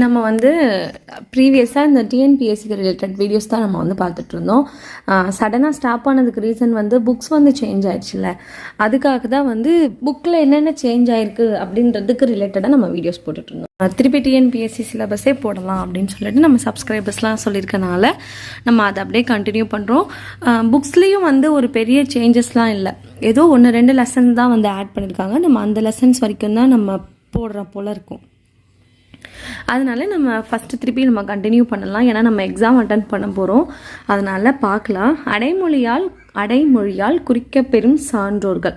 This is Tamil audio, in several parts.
நம்ம வந்து ப்ரீவியஸாக இந்த டிஎன்பிஎஸ்சிக்கு ரிலேட்டட் வீடியோஸ் தான் நம்ம வந்து பார்த்துட்டு இருந்தோம். சடனாக ஸ்டாப் ஆனதுக்கு ரீசன் வந்து புக்ஸ் வந்து சேஞ்ச் ஆயிடுச்சுல்ல. அதுக்காக தான் வந்து புக்கில் என்னென்ன சேஞ்ச் ஆயிருக்கு அப்படின்றதுக்கு ரிலேட்டடாக நம்ம வீடியோஸ் போட்டுட்டு இருந்தோம். திருப்பி டிஎன்பிஎஸ்சி சிலபஸே போடலாம் அப்படின்னு சொல்லிட்டு நம்ம சப்ஸ்கிரைபர்ஸ்லாம் சொல்லியிருக்கனால நம்ம அதை அப்படியே கண்டினியூ பண்ணுறோம் புக்ஸ்லேயும் வந்து ஒரு பெரிய சேஞ்சஸ்லாம் இல்லை. ஏதோ ஒன்று ரெண்டு லெசன் தான் வந்து ஆட் பண்ணியிருக்காங்க. நம்ம அந்த லெசன்ஸ் வரைக்கும் தான் நம்ம போடுற போல் இருக்கும். அதனால நம்ம ஃபஸ்ட்டு திருப்பி நம்ம கண்டினியூ பண்ணலாம். ஏன்னா நம்ம எக்ஸாம் அட்டன் பண்ண போகிறோம் அதனால் பார்க்கலாம். அடைமொழியால் அடைமொழியால் குறிக்க பெறும் சான்றோர்கள்.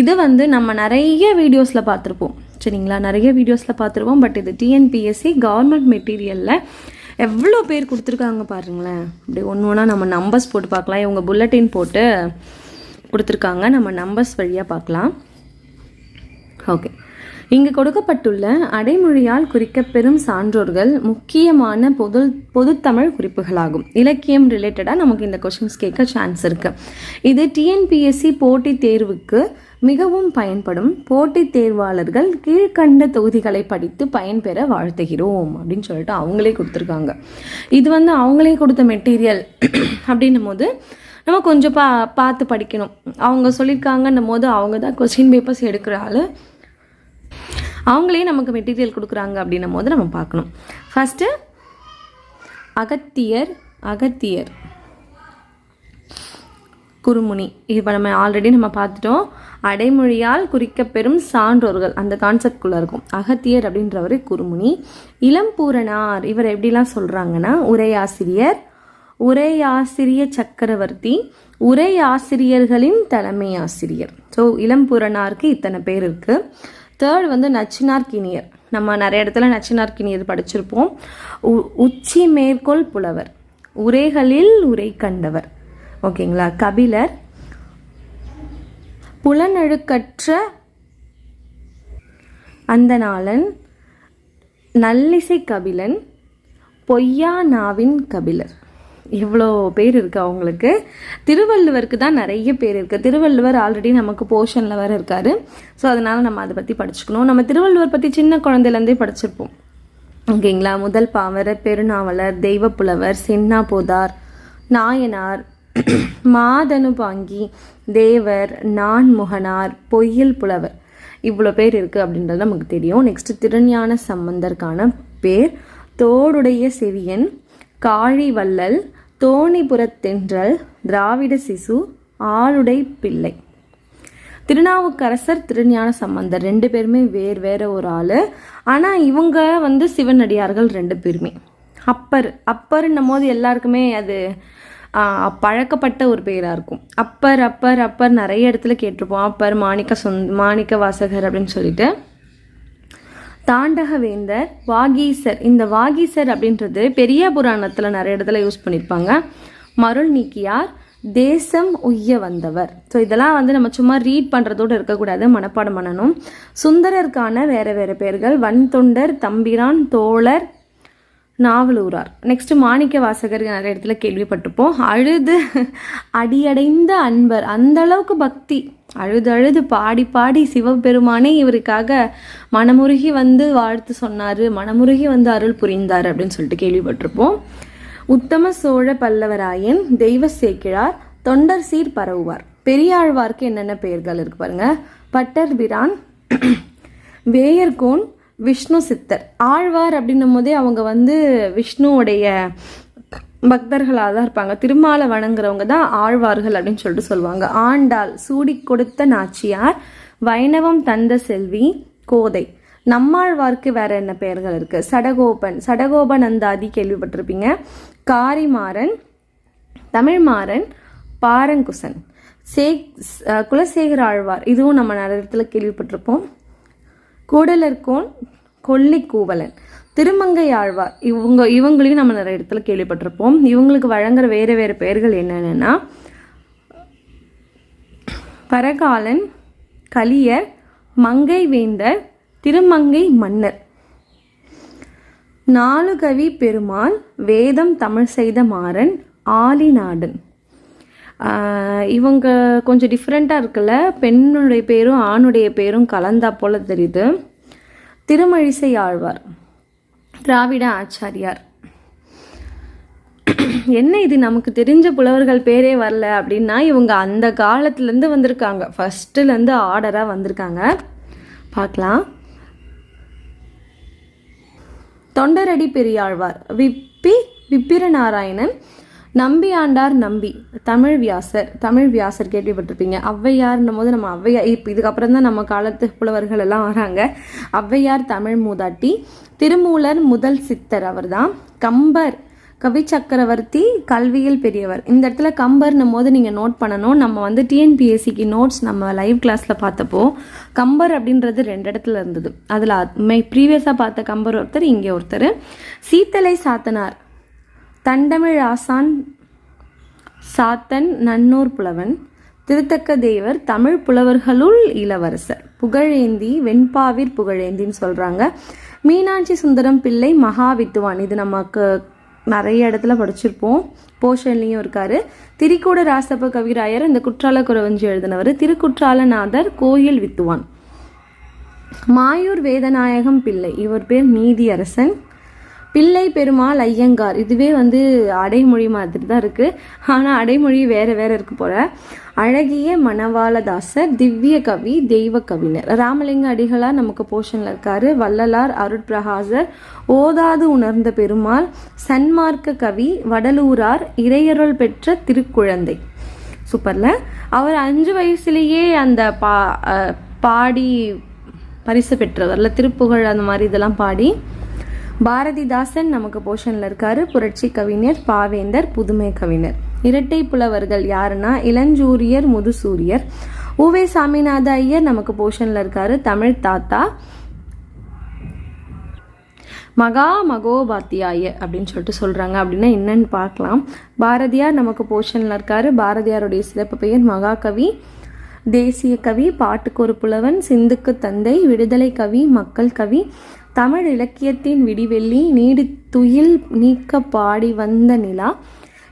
இது வந்து நம்ம நிறைய வீடியோஸில் பார்த்துருப்போம். சரிங்களா? நிறைய வீடியோஸில் பார்த்துருப்போம். பட் இது டிஎன்பிஎஸ்சி கவர்மெண்ட் மெட்டீரியலில் எவ்வளோ பேர் கொடுத்துருக்காங்க பாருங்களேன். அப்படி ஒன்று ஒன்றா நம்ம நம்பர்ஸ் போட்டு பார்க்கலாம். இவங்க புல்லட்டின் போட்டு கொடுத்துருக்காங்க. நம்ம நம்பர்ஸ் வழியாக பார்க்கலாம். ஓகே இங்கு கொடுக்கப்பட்டுள்ள அடைமொழியால் குறிக்கப்பெறும் சான்றோர்கள் முக்கியமான பொது பொதுத்தமிழ் குறிப்புகளாகும். இலக்கியம் ரிலேட்டடாக நமக்கு இந்த கொஷின்ஸ் கேட்க சான்ஸ் இருக்குது இது டிஎன்பிஎஸ்சி போட்டித் தேர்வுக்கு மிகவும் பயன்படும். போட்டித் தேர்வாளர்கள் கீழ்கண்ட தொகுதிகளை படித்து பயன்பெற வாழ்த்துகிறோம் அப்படின்னு சொல்லிட்டு அவங்களே கொடுத்துருக்காங்க. இது வந்து அவங்களே கொடுத்த மெட்டீரியல் அப்படின்னும் போது நம்ம கொஞ்சம் பா பார்த்து படிக்கணும். அவங்க சொல்லியிருக்காங்கன்னும் போது அவங்க தான் கொஸ்டின் பேப்பர்ஸ் எடுக்கிறாள் அவங்களே நமக்கு மெட்டீரியல் கொடுக்குறாங்க அப்படின்னும் போது நம்ம பார்க்கணும். ஃபஸ்ட்டு அகத்தியர் அகத்தியர். குறுமுனி இப்போ நம்ம ஆல்ரெடி நம்ம பார்த்துட்டோம். அடைமொழியால் குறிக்கப்பெறும் சான்றோர்கள். அந்த கான்செப்ட்குள்ளே இருக்கும். அகத்தியர் அப்படின்றவர் குறுமுனி இளம்பூரணார் இவர் எப்படிலாம் சொல்கிறாங்கன்னா உரையாசிரியர் உரையாசிரிய சக்கரவர்த்தி உரையாசிரியர்களின் தலைமை ஆசிரியர் ஸோ இளம்பூரணாருக்கு இத்தனை பேர் இருக்குது தேர்ட் வந்து நச்சினார்கினியர் நம்ம நிறைய இடத்துல நச்சினார்கினியர் படிச்சிருப்போம். உ- உச்சி மேற்கோள் புலவர். உரைகளில் உரை கண்டவர். ஓகேங்களா? கபிலர். புலனழுக்கற்ற அந்தநாளன் நல்லிசை கபிலன். பொய்யா நாவின் கபிலர். இவ்வளோ பேர் இருக்குது அவங்களுக்கு. திருவள்ளுவருக்கு தான் நிறைய பேர் இருக்குது திருவள்ளுவர் ஆல்ரெடி நமக்கு போர்ஷனில் வேறு இருக்காரு. ஸோ அதனால் நம்ம அதை பற்றி படிச்சுக்கணும். நம்ம திருவள்ளுவர் பற்றி சின்ன குழந்தையிலேருந்தே படிச்சிருப்போம். ஓகேங்களா? முதல் பாவர் பெருநாவலர் தெய்வப்புலவர் சென்னா போதார் நாயனார் மாதனுபாங்கி தேவர் நான்முகனார் பொய்யில் புலவர். இவ்வளோ பேர் இருக்குது அப்படின்றது நமக்கு தெரியும். நெக்ஸ்ட் திருஞான சம்பந்தருக்கான பேர் தோடுடைய செவியன் காழி வள்ளல் தோணிபுரத்தென்றல் திராவிட சிசு ஆளுடை பிள்ளை. திருநாவுக்கரசர் திருஞான சம்பந்தர் ரெண்டு பேருமே வேறு வேற ஒரு ஆள். ஆனால் இவங்க வந்து சிவனடியார்கள் ரெண்டு பேருமே. அப்பர் அப்பர்ன்னும் போது எல்லாருக்குமே அது பழக்கப்பட்ட ஒரு பெயராக இருக்கும். அப்பர் அப்பர் அப்பர் நிறைய இடத்துல கேட்டிருப்போம். அப்பர் மாணிக்க சொந்த மாணிக்க வாசகர் அப்படின்னு சொல்லிட்டு. தாண்டகவேந்தர் வாகீசர். இந்த வாகீசர் அப்படின்றது பெரிய புராணத்தில் நிறைய இடத்துல யூஸ் பண்ணியிருப்பாங்க மருள் நீக்கியார் தேசம் உய்ய வந்தவர். ஸோ இதெல்லாம் வந்து நம்ம சும்மா ரீட் பண்ணுறதோடு இருக்கக்கூடாது மனப்பாடம் பண்ணணும். சுந்தரருக்கான வேறு வேறு பேர்கள் வன்தொண்டர் தம்பிரான் தோழர் நாவலூரார். நெக்ஸ்ட் மாணிக்க வாசகர் நிறைய இடத்துல கேள்விப்பட்டிருப்போம். அழுது அடியடைந்த அன்பர். அந்த அளவுக்கு பக்தி. அழுது அழுது பாடி பாடி சிவபெருமானே இவருக்காக மனமுருகி வந்து வாழ்த்து சொன்னார் மனமுருகி வந்து அருள் புரிந்தார் அப்படின்னு சொல்லிட்டு கேள்விப்பட்டிருப்போம். உத்தம சோழ பல்லவராயன் தெய்வ சேக்கிழார் தொண்டர் சீர் பரவுவார். பெரியாழ்வார்க்கு என்னென்ன பெயர்கள் இருக்கு பாருங்க. பட்டர் பிரான் வேயர்கோன் விஷ்ணு சித்தர். ஆழ்வார் அப்படின்னும் போதே அவங்க வந்து விஷ்ணுவுடைய பக்தர்களாக தான் இருப்பாங்க. திருமாலை வணங்குறவங்க தான் ஆழ்வார்கள் அப்படின்னு சொல்லிட்டு சொல்லுவாங்க. ஆண்டாள் சூடி கொடுத்த நாச்சியார் வைணவம் தந்த செல்வி கோதை. நம்மாழ்வார்க்கு வேற என்ன பெயர்கள் இருக்கு? சடகோபன். சடகோபன் அந்தாதி கேள்விப்பட்டிருப்பீங்க. காரிமாறன் தமிழ்மாறன் பாரங்குசன். சே குலசேகர ஆழ்வார். இதுவும் நம்ம நிறைய இடத்துல கேள்விப்பட்டிருப்போம். கூடலர்கோன் கொல்லிக்கூவலன். திருமங்கை ஆழ்வார். இவங்க இவங்களையும் நம்ம நிறைய இடத்துல கேள்விப்பட்டிருப்போம். இவங்களுக்கு வழங்குற வேறு வேறு பெயர்கள் என்னென்னா பரகாலன் கலியர் மங்கை வேந்தர் திருமங்கை மன்னர். நாலுகவி பெருமாள் வேதம் தமிழ் செய்த மாறன் ஆலிநாடன். இவங்க கொஞ்சம் டிஃப்ரெண்ட்டாக இருக்குல்ல? பெண்ணுடைய பேரும் ஆணுடைய பேரும் கலந்தா போல தெரியுது. திருமழிசை ஆழ்வார். திராவிட ஆச்சாரியார். என்ன இது? நமக்கு தெரிஞ்ச புலவர்கள் பேரே வரல அப்படின்னா இவங்க அந்த காலத்துலேருந்து வந்திருக்காங்க. ஃபஸ்ட்டுலேருந்து ஆர்டராக வந்திருக்காங்க. பார்க்கலாம். தொண்டரடி பெரியாழ்வார். விப்பி விப்பிர நாராயணன் நம்பி ஆண்டார் நம்பி. தமிழ் வியாசர் தமிழ் வியாசர் கேள்விப்பட்டிருப்பீங்க. ஔவையார்னும் போது நம்ம ஔவையார் இப்போ இதுக்கப்புறம் தான் நம்ம காலத்து புலவர்கள் எல்லாம் வராங்க. ஔவையார் தமிழ் மூதாட்டி திருமூலர் முதல் சித்தர் அவர்தான். கம்பர் கவி சக்கரவர்த்தி கல்வியில் பெரியவர். இந்த இடத்துல கம்பர்னும் போது நீங்கள் நோட் பண்ணணும். நம்ம வந்து டிஎன்பிஎஸ்சிக்கு நோட்ஸ் நம்ம லைவ் கிளாஸில் பார்த்தப்போ கம்பர் அப்படின்றது ரெண்டு இடத்துல இருந்தது. அதில் மே ப்ரீவியஸாக பார்த்த கம்பர் ஒருத்தர் இங்கே ஒருத்தர். சீத்தலை சாத்தனார். தண்டமிழ் ஆசான் சாத்தன் நன்னூர் புலவன். திருத்தக்க தேவர் தமிழ் புலவர்களுள் இளவரசர். புகழேந்தி வெண்பாவிர் புகழேந்தின்னு சொல்கிறாங்க மீனாட்சி சுந்தரம் பிள்ளை மகாவித்துவான் இது நமக்கு நிறைய இடத்துல படிச்சிருப்போம். போஷன்லேயும் இருக்காரு. திரிக்கூட ராசப்ப கவிராயர் இந்த குற்றால குறவஞ்சி எழுதினவர். திருக்குற்றாலநாதர் கோயில் வித்துவான். மாயூர் வேதநாயகம் பிள்ளை. இவர் பேர் நீதியரசன். பிள்ளை பெருமாள் ஐயங்கார். இதுவே வந்து அடைமொழி மாதிரி தான் இருக்குது ஆனால் அடைமொழி வேறு வேறு இருக்கு போல. அழகிய மணவாளதாசர் திவ்ய கவி தெய்வ கவிஞர். ராமலிங்க அடிகளார் நமக்கு போர்ஷனில் இருக்கார். வள்ளலார் அருட்பிரகாசர் ஓதாது உணர்ந்த பெருமாள் சன்மார்க்க கவி வடலூரார் இறையருள் பெற்ற திருக்குழந்தை. சூப்பரில். அவர் அஞ்சு வயசுலேயே அந்த பா பாடி பரிசு பெற்றவர்ல திருப்புகழ் அந்த மாதிரி இதெல்லாம் பாடி பாரதிதாசன் நமக்கு போர்ஷனில் இருக்காரு. புரட்சி கவிஞர் பாவேந்தர் புதுமை கவிஞர். இரட்டை புலவர்கள் யாருன்னா இளஞ்சூரியர் முதுசூரியர். உவே சாமிநாத ஐயர் நமக்கு போர்ஷனில் இருக்காரு. தமிழ் தாத்தா. மகா மகோபாத்தியாய அப்படின்னு சொல்லிட்டு சொல்கிறாங்க அப்படின்னா என்னன்னு பார்க்கலாம். பாரதியார் நமக்கு போர்ஷனில் இருக்காரு. பாரதியாருடைய சிறப்பு பெயர் மகாகவி தேசிய கவி பாட்டுக்கு ஒரு புலவன் சிந்துக்கு தந்தை விடுதலை கவி மக்கள் கவி. தமிழ் இலக்கியத்தின் விடிவெள்ளி நீடித்துயில் நீக்க பாடி வந்த நிலா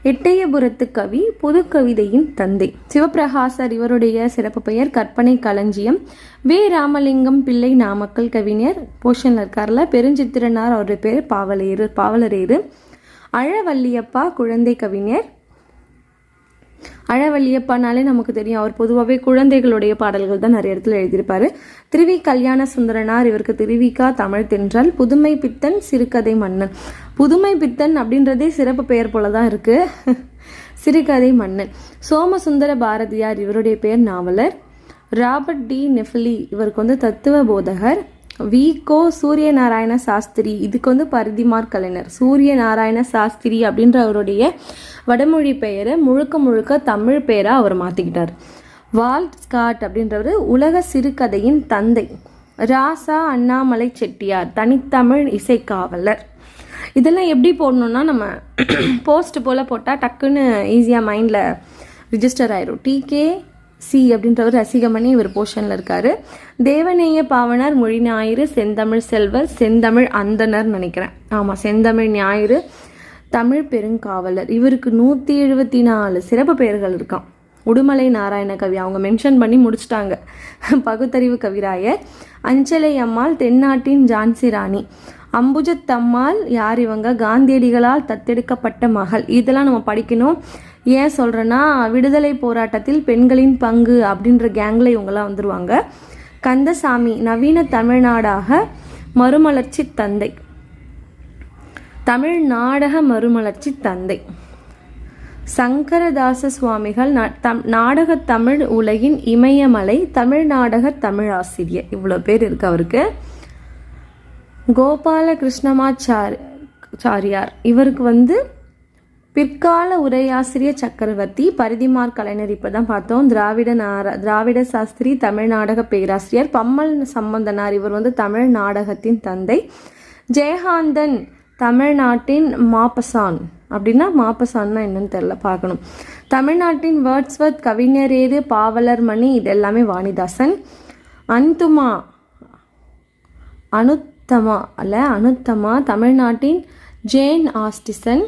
எட்டயபுரத்து கவி புது கவிதையின் தந்தை. சிவபிரகாசர் இவருடைய சிறப்பு பெயர் கற்பனை களஞ்சியம். வே. ராமலிங்கம் பிள்ளை நாமக்கல் கவிஞர். போஷன்ல இருக்கார்ல பெருஞ்சித்திரனார் அவருடைய பேர் பாவலேறு பாவலரேறு. அழவல்லியப்பா குழந்தை கவிஞர். அழவல்லியப்பானாலே நமக்கு தெரியும் அவர் பொதுவாகவே குழந்தைகளுடைய பாடல்கள் தான் நிறைய இடத்துல எழுதியிருப்பாரு. திருவி கல்யாண சுந்தரனார் இவருக்கு திருவிக்கா தமிழ் தென்றால் புதுமை பித்தன் சிறுகதை மன்னன். புதுமை பித்தன் அப்படின்றதே சிறப்பு பெயர் போல தான் இருக்கு. சிறுகதை மன்னன். சோமசுந்தர பாரதியார் இவருடைய பெயர் நாவலர். ராபர்ட் டி நெஃப்லி இவருக்கு வந்து தத்துவ போதகர். விகோ சூரிய நாராயண சாஸ்திரி. இதுக்கு வந்து பரிதிமார் கலைஞர். சூரிய நாராயண சாஸ்திரி அப்படின்ற அவருடைய வடமொழி பெயரை முழுக்க முழுக்க தமிழ் பெயராக அவர் மாற்றிக்கிட்டார் வால்ட் ஸ்காட் அப்படின்றவர் உலக சிறுகதையின் தந்தை. ராசா அண்ணாமலை செட்டியார் தனித்தமிழ் இசைக்காவலர். இதெல்லாம் எப்படி போடணுன்னா நம்ம போஸ்ட் போல் போட்டால் டக்குன்னு ஈஸியாக மைண்டில் ரிஜிஸ்டர் ஆயிரும். டிகே சி அப்படின்றவர் ரசிகமணி இவர் போர்ஷனில் இருக்காரு. தேவநேய பாவனர் மொழி ஞாயிறு செந்தமிழ் செல்வர் செந்தமிழ் அந்தனர் நினைக்கிறேன். ஆமாம் செந்தமிழ் ஞாயிறு தமிழ் பெருங்காவலர். இவருக்கு நூற்றி எழுபத்தி நாலு சிறப்பு பெயர்கள் இருக்கான் உடுமலை நாராயண கவி அவங்க மென்ஷன் பண்ணி முடிச்சிட்டாங்க. பகுத்தறிவு கவிராயர் அஞ்சலை அம்மாள் தென்னாட்டின் ஜான்சி ராணி. அம்புஜத்தம்மாள் யார் இவங்க? காந்தியடிகளால் தத்தெடுக்கப்பட்ட மகள். இதெல்லாம் நம்ம படிக்கணும். ஏன் சொல்கிறேன்னா விடுதலை போராட்டத்தில் பெண்களின் பங்கு அப்படின்ற கேங்கில் இவங்கெல்லாம் வந்துடுவாங்க கந்தசாமி நவீன தமிழ்நாடாக மறுமலர்ச்சி தந்தை. தமிழ் நாடக மறுமலர்ச்சி தந்தை. சங்கரதாச சுவாமிகள் தம் நாடக தமிழ் உலகின் இமயமலை தமிழ் நாடக தமிழாசிரியர் இவ்வளோ பேர் இருக்கு அவருக்கு. கோபால கிருஷ்ணமாச்சார் சாரியார். இவருக்கு வந்து பிற்கால உரையாசிரியர் சக்கரவர்த்தி பரிதிமார் கலைஞர் இப்போ தான் பார்த்தோம். திராவிட நார திராவிட சாஸ்திரி தமிழ் நாடக பேராசிரியர் பம்மல் சம்பந்தனார். இவர் வந்து தமிழ் நாடகத்தின் தந்தை. ஜெயகாந்தன் தமிழ்நாட்டின் மாப்பசான். அப்படின்னா மாப்பசான்னா என்னன்னு தெரில பார்க்கணும். தமிழ்நாட்டின் வேர்ட்ஸ்வர்த் கவிஞரேது பாவலர் மணி இது எல்லாமே வாணிதாசன். அந்துமா அனுத்தமா அல்ல அனுத்தமா தமிழ்நாட்டின் ஜேன் ஆஸ்டிசன்.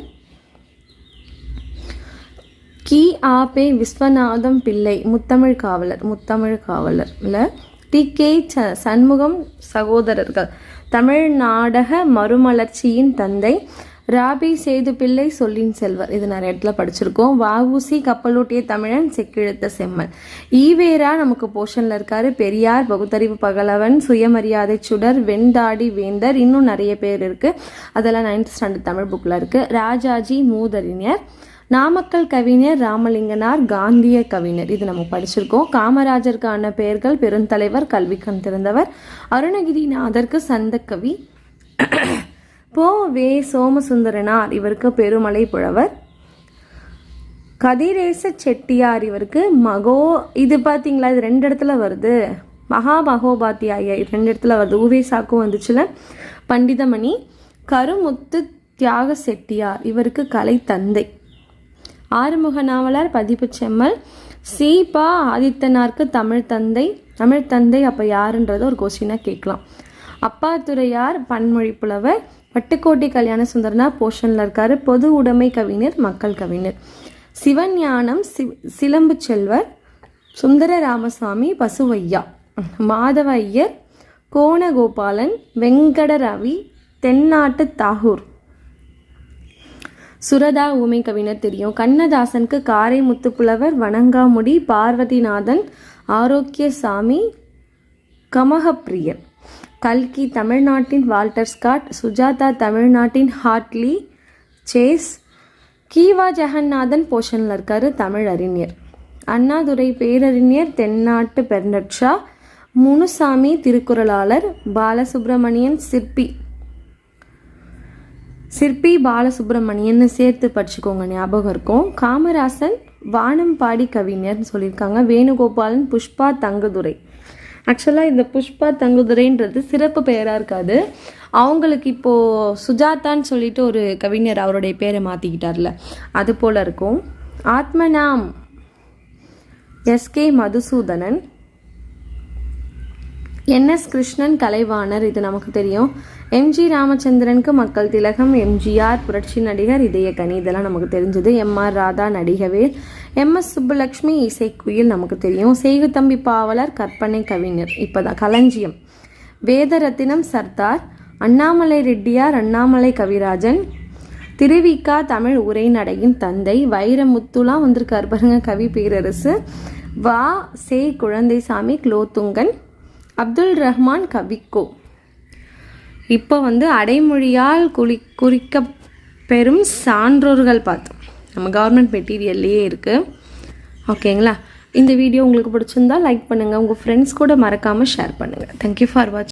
கி ஆபே விஸ்வநாதம் பிள்ளை முத்தமிழ் காவலர் முத்தமிழ் காவலரில் டி கே ச சண்முகம் சகோதரர்கள். தமிழ் நாடக மறுமலர்ச்சியின் தந்தை ராபி சேது பிள்ளை சொல்லின் செல்வர். இது நிறைய இடத்துல படிச்சிருக்கோம். வாவுசி கப்பலோட்டிய தமிழன் செக்கிழுத்த செம்மல். ஈவேரா நமக்கு போர்ஷனில் இருக்காரு. பெரியார் பகுத்தறிவு பகலவன் சுயமரியாதை சுடர் வெண்தாடி வேந்தர் இன்னும் நிறைய பேர் இருக்கு. அதெல்லாம் நைன்த் ஸ்டாண்டர்ட் தமிழ் புக்கில் இருக்கு. ராஜாஜி மூதறிஞர். நாமக்கல் கவிஞர் ராமலிங்கனார் காந்திய கவிஞர். இது நம்ம படிச்சிருக்கோம். காமராஜருக்கான பெயர்கள் பெருந்தலைவர் கல்வி கண் திறந்தவர் அருணகிரிநாதருக்கு சந்தக்கவி போ வே சோமசுந்தரனார் இவருக்கு பெருமலை புலவர். கதிரேச செட்டியார் இவருக்கு மகோ இது பார்த்தீங்களா இது ரெண்டு இடத்துல வருது. மகா மகோபாத்தியாய ரெண்டு இடத்துல வருது. ஊவேசாக்கும் வந்துச்சுல. பண்டிதமணி கருமுத்து தியாக செட்டியார் இவருக்கு கலை தந்தை ஆறுமுக நாவலர் பதிப்பு செம்மல். சீபா ஆதித்தனாருக்கு தமிழ் தந்தை. தமிழ் தந்தை அப்போ யாருன்றது ஒரு கொஸ்டினாக கேட்கலாம். அப்பாத்துரையார் பன்மொழி புலவர் பட்டுக்கோட்டை கல்யாண சுந்தரனா போஷனில் இருக்காரு. பொது உடைமை கவிஞர் மக்கள் கவிஞர். சிவஞானம் சி சிலம்பு செல்வர் சுந்தர ராமசாமி பசுவையா. மாதவ ஐயர் கோணகோபாலன் வெங்கட ரவி தென்னாட்டு தாகூர். சுரதா ஊமை கவிஞர் தெரியும். கண்ணதாசனுக்கு காரை முத்துப்புலவர் வணங்காமுடி பார்வதிநாதன் ஆரோக்கியசாமி கமகப்பிரியர் கல்கி தமிழ்நாட்டின் வால்டர் ஸ்காட் சுஜாதா தமிழ்நாட்டின் ஹாட்லி சேஸ் கீவா ஜெகநாதன் போஷனில் இருக்காரு தமிழ் அறிஞர் அண்ணாதுரை பேரறிஞர் தென்னாட்டு பெர்னட்ஷா முனுசாமி திருக்குறளாளர் பாலசுப்ரமணியன் சிற்பி. சிற்பி பாலசுப்ரமணியன்னு சேர்த்து படிச்சுக்கோங்க ஞாபகம் இருக்கும். காமராசன் வானம்பாடி கவிஞர்னு சொல்லியிருக்காங்க. வேணுகோபாலன் புஷ்பா தங்குதுரை. ஆக்சுவலாக இந்த புஷ்பா தங்குதுரைன்றது சிறப்பு பெயராக இருக்காது. அவங்களுக்கு இப்போது சுஜாதான்னு சொல்லிட்டு ஒரு கவிஞர் அவருடைய பேரை மாற்றிக்கிட்டார்ல அது போல் இருக்கும். ஆத்மநாம் S K Madhusudhanan N S Krishnan Kalaivanar இது நமக்கு தெரியும். எம்ஜி ராமச்சந்திரனுக்கு மக்கள் திலகம் எம்ஜிஆர் புரட்சி நடிகர் இதய கனி இதெல்லாம் நமக்கு தெரிஞ்சது. M R Radha Nadigavel M S Subbulakshmi இசைக்குயில் நமக்கு தெரியும். செய்குத்தம்பி பாவலர் கற்பனை கவிஞர் இப்போதான் களஞ்சியம். வேதரத்தினம் சர்தார் அண்ணாமலை ரெட்டியார் அண்ணாமலை கவிராஜன் திருவிக்கா தமிழ் உரைநடையின் தந்தை வைரமுத்துலாம் வந்திருக்கார் பாருங்க கவி பேரரசு. வா. சே. குழந்தைசாமி குலோத்துங்கன் அப்துல் ரஹ்மான் கவிக்கோ. இப்போ வந்து அடைமொழியால் குறி குறிக்க பெறும் சான்றோர்கள் பார்த்தோம். நம்ம கவர்மெண்ட் மெட்டீரியல்லையே இருக்குது ஓகேங்களா இந்த வீடியோ உங்களுக்கு பிடிச்சிருந்தா லைக் பண்ணுங்கள் உங்கள் ஃப்ரெண்ட்ஸ் கூட மறக்காமல் ஷேர் பண்ணுங்கள் தேங்க்யூ ஃபார் வாட்சிங்